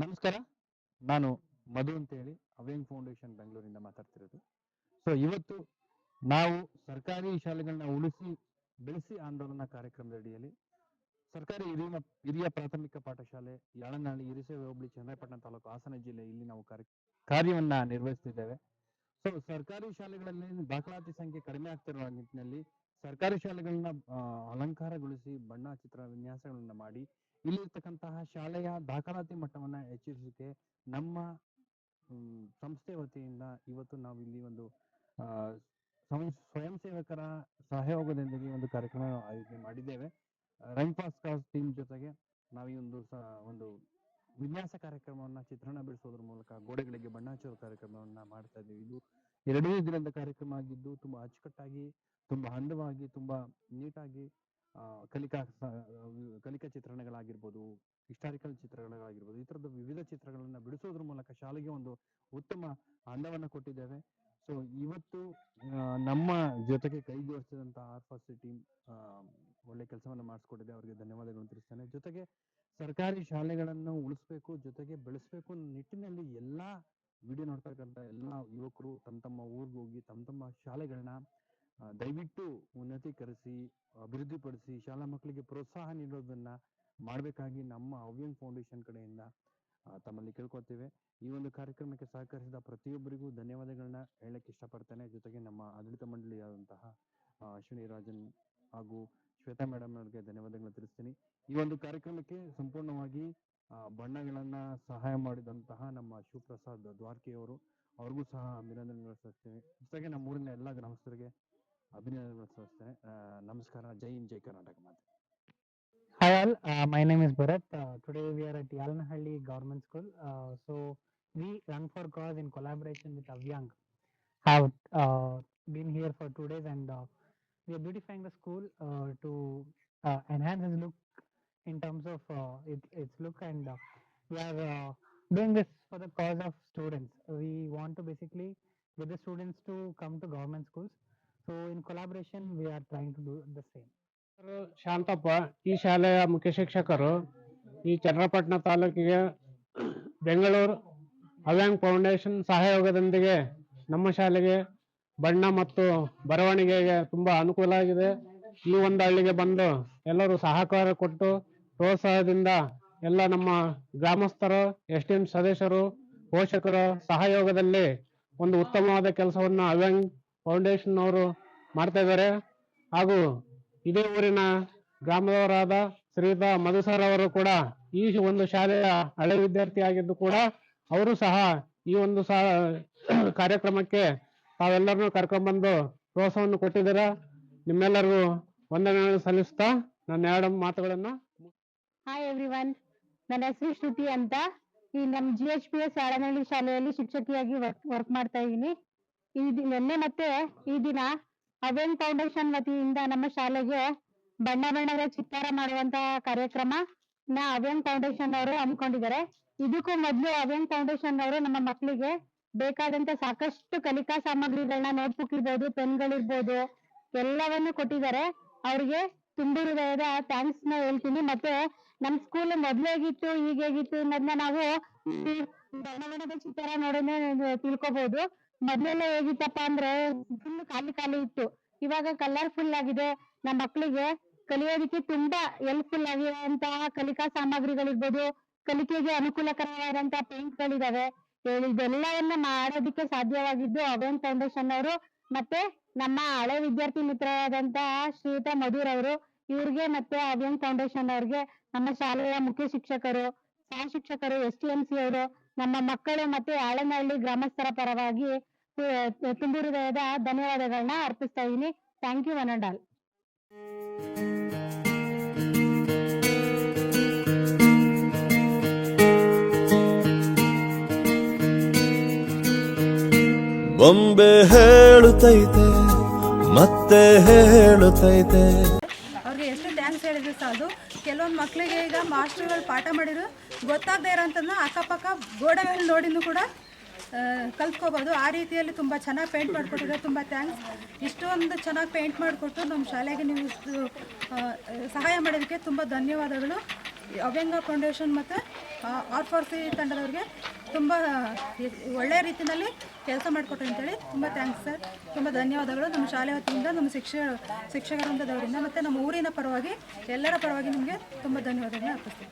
ನಮಸ್ಕಾರ. ನಾನು ಮಧು ಅಂತೇಳಿ ಅವೇಂಗ್ ಫೌಂಡೇಶನ್ ಬೆಂಗಳೂರಿಂದ ಮಾತಾಡ್ತಿರೋದು. ಸೊ ಇವತ್ತು ನಾವು ಸರ್ಕಾರಿ ಶಾಲೆಗಳನ್ನ ಉಳಿಸಿ, ಬೆಳೆಸಿ ಆಂದೋಲನ ಕಾರ್ಯಕ್ರಮದ ಅಡಿಯಲ್ಲಿ ಸರ್ಕಾರಿ ಹಿರಿಯ ಹಿರಿಯ ಪ್ರಾಥಮಿಕ ಪಾಠಶಾಲೆ, ಯಾಳನಹಳ್ಳಿ, ಹಿರಿಸೇವೆ ಹೋಬಳಿ ಚನ್ನಪಟ್ಟಣ ತಾಲೂಕು, ಹಾಸನ ಜಿಲ್ಲೆ ಇಲ್ಲಿ ನಾವು ಕಾರ್ಯ, ಕಾರ್ಯವನ್ನ ನಿರ್ವಹಿಸ್ತಿದ್ದೇವೆ. ಸೊ ಸರ್ಕಾರಿ ಶಾಲೆಗಳಲ್ಲಿ ದಾಖಲಾತಿ ಸಂಖ್ಯೆ ಕಡಿಮೆ ಆಗ್ತಿರುವ ನಿಟ್ಟಿನಲ್ಲಿ ಸರ್ಕಾರಿ ಶಾಲೆಗಳನ್ನ ಅಲಂಕಾರಗೊಳಿಸಿ ಬಣ್ಣ ಚಿತ್ರ ವಿನ್ಯಾಸಗಳನ್ನ ಮಾಡಿ ಇಲ್ಲಿರ್ತಕ್ಕಂತಹ ಶಾಲೆಯ ದಾಖಲಾತಿ ಮಟ್ಟವನ್ನ ಹೆಚ್ಚಿಸಲಿಕ್ಕೆ ನಮ್ಮ ಸಂಸ್ಥೆ ವತಿಯಿಂದ ಇವತ್ತು ನಾವು ಇಲ್ಲಿ ಒಂದು ಸ್ವಯಂ ಸೇವಕರ ಸಹಯೋಗದೊಂದಿಗೆ ಒಂದು ಕಾರ್ಯಕ್ರಮ ಆಯೋಜನೆ ಮಾಡಿದ್ದೇವೆ. ರೈನ್ ಫಾಸ್ಟ್ ಕಾಸ್ ಟೀಮ್ ಜೊತೆಗೆ ನಾವು ಈ ಒಂದು ಒಂದು ವಿನ್ಯಾಸ ಕಾರ್ಯಕ್ರಮವನ್ನ ಚಿತ್ರಣ ಬಿಡಿಸೋದ್ರ ಮೂಲಕ ಗೋಡೆಗಳಿಗೆ ಬಣ್ಣ ಹಚ್ಚುವ ಕಾರ್ಯಕ್ರಮವನ್ನ ಮಾಡ್ತಾ ಇದ್ದೀವಿ. ಇದು ಎರಡನೇ ದಿನದ ಕಾರ್ಯಕ್ರಮ ಆಗಿದ್ದು ತುಂಬಾ ಅಚ್ಚುಕಟ್ಟಾಗಿ, ತುಂಬಾ ಅಂದವಾಗಿ, ತುಂಬಾ ನೀಟಾಗಿ ಕಲಿಕಾ ಕಲಿಕಾ ಚಿತ್ರಣಗಳಾಗಿರ್ಬೋದು ಹಿಸ್ಟಾರಿಕಲ್ ಚಿತ್ರಗಳಾಗಿರ್ಬೋದು ಈ ತರದ ವಿವಿಧ ಚಿತ್ರಗಳನ್ನ ಬಿಡಿಸೋದ್ರ ಮೂಲಕ ಶಾಲೆಗೆ ಒಂದು ಉತ್ತಮ ಅಂದವನ್ನ ಕೊಟ್ಟಿದ್ದೇವೆ. ಸೊ ಇವತ್ತು ನಮ್ಮ ಜೊತೆಗೆ ಕೈ ಜೋಡಿಸಿದಂತ ಆರ್ ಸಿ ಟೀಮ್ ಒಳ್ಳೆ ಕೆಲಸವನ್ನ ಮಾಡಿಸ್ಕೊಟ್ಟಿದೆ. ಅವರಿಗೆ ಧನ್ಯವಾದಗಳು ತಿಳಿಸ್ತೇನೆ. ಜೊತೆಗೆ ಸರ್ಕಾರಿ ಶಾಲೆಗಳನ್ನು ಉಳಿಸ್ಬೇಕು, ಜೊತೆಗೆ ಬೆಳೆಸ್ಬೇಕು ನಿಟ್ಟಿನಲ್ಲಿ ಎಲ್ಲಾ ವಿಡಿಯೋ ನೋಡ್ತಕ್ಕಂಥ ಎಲ್ಲಾ ಯುವಕರು ತಮ್ಮ ತಮ್ಮ ಊರಿಗೆ ಹೋಗಿ, ತಮ್ಮ ತಮ್ಮ ಶಾಲೆಗಳನ್ನ ದಯವಿಟ್ಟು ಉನ್ನತೀಕರಿಸಿ, ಅಭಿವೃದ್ಧಿಪಡಿಸಿ, ಶಾಲಾ ಮಕ್ಕಳಿಗೆ ಪ್ರೋತ್ಸಾಹ ನೀಡೋದನ್ನ ಮಾಡಬೇಕಾಗಿ ನಮ್ಮ ಅವ್ಯಂಗ್ ಫೌಂಡೇಶನ್ ಕಡೆಯಿಂದ ತಮ್ಮಲ್ಲಿ ಕೇಳ್ಕೊತೇವೆ ಈ ಒಂದು ಕಾರ್ಯಕ್ರಮಕ್ಕೆ ಸಹಕರಿಸಿದ ಪ್ರತಿಯೊಬ್ಬರಿಗೂ ಧನ್ಯವಾದಗಳನ್ನ ಹೇಳಕ್ ಇಷ್ಟಪಡ್ತೇನೆ. ಜೊತೆಗೆ ನಮ್ಮ ಆಡಳಿತ ಮಂಡಳಿಯಾದಂತಹ ಅಶ್ವಿನಿ ರಾಜನ್ ಹಾಗೂ ಶ್ವೇತಾ ಮೇಡಮ್ ಅವರಿಗೆ ಧನ್ಯವಾದಗಳನ್ನ ತಿಳಿಸ್ತೀನಿ. ಈ ಒಂದು ಕಾರ್ಯಕ್ರಮಕ್ಕೆ ಸಂಪೂರ್ಣವಾಗಿ ಬಣ್ಣಗಳನ್ನ ಸಹಾಯ ಮಾಡಿದಂತಹ ನಮ್ಮ ಶಿವಪ್ರಸಾದ್ ದ್ವಾರ್ಕಿಯವರು, ಅವ್ರಿಗೂ ಸಹ ಅಭಿನಂದನೆ ಸಲ್ಲಿಸ್ತೇನೆ. ಜೊತೆಗೆ ನಮ್ಮ ಊರಿನ ಎಲ್ಲ ಗ್ರಾಮಸ್ಥರಿಗೆ ಅಭಿನಂದನೆಗಳು ಸಲ್ಲಿಸ್ತೇನೆ ಆ, ನಮಸ್ಕಾರ ಜೈ ಹಿಂದ್ ಜೈ ಕರ್ನಾಟಕ ಮಾತೆ Hi all, uh, my name is Bharat. Uh, today we are at Yalnahalli Government School. Uh, so we Run for Cause in collaboration with Avyang have uh, been here for two days and uh, we are beautifying the school uh, to uh, enhance its look in terms of uh, its, its look and uh, we are uh, doing this for the cause of students. We want to basically get the students to come to government schools. So in collaboration we are trying to do the same Shantappa ಈ ಶಾಲೆಯ ಮುಖ್ಯ ಶಿಕ್ಷಕರು ಈ ಚನ್ನಪಟ್ಟಣ ತಾಲೂಕಿಗೆ Bengaluru ಅವ್ಯಾಂಗ್ foundation ಸಹಯೋಗದೊಂದಿಗೆ ನಮ್ಮ ಶಾಲೆಗೆ ಬಣ್ಣ ಮತ್ತು ಬರವಣಿಗೆಗೆ ತುಂಬಾ ಅನುಕೂಲ ಆಗಿದೆ. ಈ ಒಂದು ಹಳ್ಳಿಗೆ ಬಂದು ಎಲ್ಲರೂ ಸಹಕಾರ ಕೊಟ್ಟು ಪ್ರೋತ್ಸಾಹದಿಂದ ಎಲ್ಲ ನಮ್ಮ ಗ್ರಾಮಸ್ಥರು ಎಸ್ ಟಿ ಎಂ ಸದಸ್ಯರು, ಪೋಷಕರ ಸಹಯೋಗದಲ್ಲಿ ಒಂದು ಉತ್ತಮವಾದ ಕೆಲಸವನ್ನು ಅವ್ಯಾಂಗ್ ಫೌಂಡೇಶನ್ ಅವರು ಮಾಡ್ತಾ ಇದ್ದಾರೆ. ಹಾಗೂ ಇದೇ ಊರಿನ ಗ್ರಾಮದವರಾದ ಶ್ರೀಯುತ ಮಧು ಸರ್ ಅವರು ಕೂಡ ಈ ಒಂದು ಶಾಲೆಯ ಹಳೆ ವಿದ್ಯಾರ್ಥಿ ಆಗಿದ್ದು ಕೂಡ ಅವರು ಸಹ ಈ ಒಂದು ಸಹ ಕಾರ್ಯಕ್ರಮಕ್ಕೆ ತಾವೆಲ್ಲರನ್ನು ಕರ್ಕೊಂಡ್ಬಂದು ಪ್ರೋತ್ಸಾಹವನ್ನು ಕೊಟ್ಟಿದ್ದೀರ. ನಿಮ್ಮೆಲ್ಲರಿಗೂ ವಂದನೆಗಳನ್ನು ಸಲ್ಲಿಸ್ತಾ ನನ್ನ ಎರಡು ಮಾತುಗಳನ್ನು ಹಾಯ್ ಎವ್ರಿವನ್ ನನ್ನ ಹೆಸರು ಶ್ರುತಿ ಅಂತ. ಈ ನಮ್ಮ ಜಿ ಎಚ್ ಪಿ ಎಸ್ ಶಾಲೆಯಲ್ಲಿ ಶಿಕ್ಷಕಿಯಾಗಿ ವರ್ಕ್ ವರ್ಕ್ ಮಾಡ್ತಾ ಇದ್ದೀನಿ. ಈ ನಿನ್ನೆ ಮತ್ತೆ ಈ ದಿನ ಅವೆನ್ ಫೌಂಡೇಶನ್ ವತಿಯಿಂದ ನಮ್ಮ ಶಾಲೆಗೆ ಬಣ್ಣ ಬಣ್ಣದ ಚಿತ್ತಾರ ಮಾಡುವಂತ ಕಾರ್ಯಕ್ರಮ ನ ಅವೇನ್ ಫೌಂಡೇಶನ್ ಅವರು ಹಮ್ಮಿಕೊಂಡಿದ್ದಾರೆ. ಇದಕ್ಕೂ ಮೊದಲು ಅವೆನ್ ಫೌಂಡೇಶನ್ ಅವರು ನಮ್ಮ ಮಕ್ಕಳಿಗೆ ಬೇಕಾದಂತ ಸಾಕಷ್ಟು ಕಲಿಕಾ ಸಾಮಗ್ರಿಗಳನ್ನ ನೋಟ್ಬುಕ್ ಇರ್ಬೋದು ಪೆನ್ಗಳಿರ್ಬೋದು ಎಲ್ಲವನ್ನು ಕೊಟ್ಟಿದ್ದಾರೆ. ಅವ್ರಿಗೆ ತುಂಬಿ ಹೃದಯದ ಥ್ಯಾಂಕ್ಸ್ನ ಹೇಳ್ತೀನಿ. ಮತ್ತೆ ನಮ್ ಸ್ಕೂಲ್ ಮೊದ್ಲು ಹೇಗಿತ್ತು ಈಗ ಹೇಗಿತ್ತು ಅನ್ನೋದನ್ನ ನಾವು ಈ ಬಣ್ಣ ಬಣ್ಣದ ಚಿತ್ತಾರ ನೋಡೋಣ ತಿಳ್ಕೊಬಹುದು ಮೊದ್ಲೆಲ್ಲ ಹೇಗಿತ್ತಪ್ಪ ಅಂದ್ರೆ ಫುಲ್ ಖಾಲಿ ಖಾಲಿ ಇತ್ತು. ಇವಾಗ ಕಲರ್ಫುಲ್ ಆಗಿದೆ. ನಮ್ಮ ಮಕ್ಕಳಿಗೆ ಕಲಿಯೋದಕ್ಕೆ ತುಂಬಾ ಹೆಲ್ಪ್ಫುಲ್ ಆಗಿರುವಂತಹ ಕಲಿಕಾ ಸಾಮಗ್ರಿಗಳಿರ್ಬೋದು, ಕಲಿಕೆಗೆ ಅನುಕೂಲಕರವಾದಂತಹ ಪೇಂಟ್ ಗಳಿದಾವೆ. ಇದೆಲ್ಲವನ್ನ ಮಾಡೋದಕ್ಕೆ ಸಾಧ್ಯವಾಗಿದ್ದು ಅಭಯನ್ ಫೌಂಡೇಶನ್ ಅವರು ಮತ್ತೆ ನಮ್ಮ ಹಳೆ ವಿದ್ಯಾರ್ಥಿ ಮಿತ್ರರಾದಂತಹ ಶ್ರೀಯುತ ಮಧುರ್ ಅವರು, ಇವ್ರಿಗೆ ಮತ್ತೆ ಅಭಯನ್ ಫೌಂಡೇಶನ್ ಅವ್ರಿಗೆ ನಮ್ಮ ಶಾಲೆಯ ಮುಖ್ಯ ಶಿಕ್ಷಕರು, ಸಹ ಶಿಕ್ಷಕರು ಎಸ್ ಟಿ ಎಂ ಸಿ ಅವರು ನಮ್ಮ ಮಕ್ಕಳು ಮತ್ತು ಆಳನಹಳ್ಳಿ ಗ್ರಾಮಸ್ಥರ ಪರವಾಗಿ ತುಂಬು ಹೃದಯದ ಧನ್ಯವಾದಗಳನ್ನ ಅರ್ಪಿಸ್ತಾ ಇದೀನಿ thank you one and all ಬೊಂಬೆ ಹೇಳುತ್ತೈತೆ, ಮತ್ತೆ ಹೇಳುತ್ತೈತೆ. ಅವ್ರಿಗೆ ಹೇಳಿದ್ರು ಥ್ಯಾಂಕ್ಸ್ ಅದು. ಕೆಲವೊಂದು ಮಕ್ಕಳಿಗೆ ಈಗ ಮಾಸ್ಟರ್ಗಳು ಪಾಠ ಮಾಡಿದ್ರು. ಗೊತ್ತಾಗದೇ ಇರೋಂಥದ್ದನ್ನ ಅಕ್ಕಪಕ್ಕ ಗೋಡೆಗಳು ನೋಡಿನೂ ಕೂಡ ಕಲ್ತ್ಕೋಬೋದು. ಆ ರೀತಿಯಲ್ಲಿ ತುಂಬ ಚೆನ್ನಾಗಿ ಪೇಂಟ್ ಮಾಡಿಕೊಟ್ಟಿದ್ರೆ. ತುಂಬ ಥ್ಯಾಂಕ್ಸ್ ಇಷ್ಟೊಂದು ಚೆನ್ನಾಗಿ ಪೇಂಟ್ ಮಾಡಿಕೊಟ್ಟು ನಮ್ಮ ಶಾಲೆಗೆ ನೀವು ಸಹಾಯ ಮಾಡೋದಕ್ಕೆ ತುಂಬ ಧನ್ಯವಾದಗಳು. ಅವ್ಯಂಗ ಫೌಂಡೇಶನ್ ಮತ್ತು ಆರ್ ಫಾರ್ ಸಿ ತಂಡದವ್ರಿಗೆ ತುಂಬ ಒಳ್ಳೆಯ ರೀತಿಯಲ್ಲಿ ಕೆಲಸ ಮಾಡಿಕೊಟ್ರು ಅಂತೇಳಿ ತುಂಬ ಥ್ಯಾಂಕ್ಸ್ ಸರ್ ತುಂಬ ಧನ್ಯವಾದಗಳು. ನಮ್ಮ ಶಾಲೆ ವತಿಯಿಂದ, ನಮ್ಮ ಶಿಕ್ಷ ಶಿಕ್ಷಕರಂಥದವರಿಂದ ಮತ್ತು ನಮ್ಮ ಊರಿನ ಪರವಾಗಿ, ಎಲ್ಲರ ಪರವಾಗಿ ನಿಮಗೆ ತುಂಬ ಧನ್ಯವಾದಗಳನ್ನ ಅರ್ಪಿಸ್ತೀನಿ.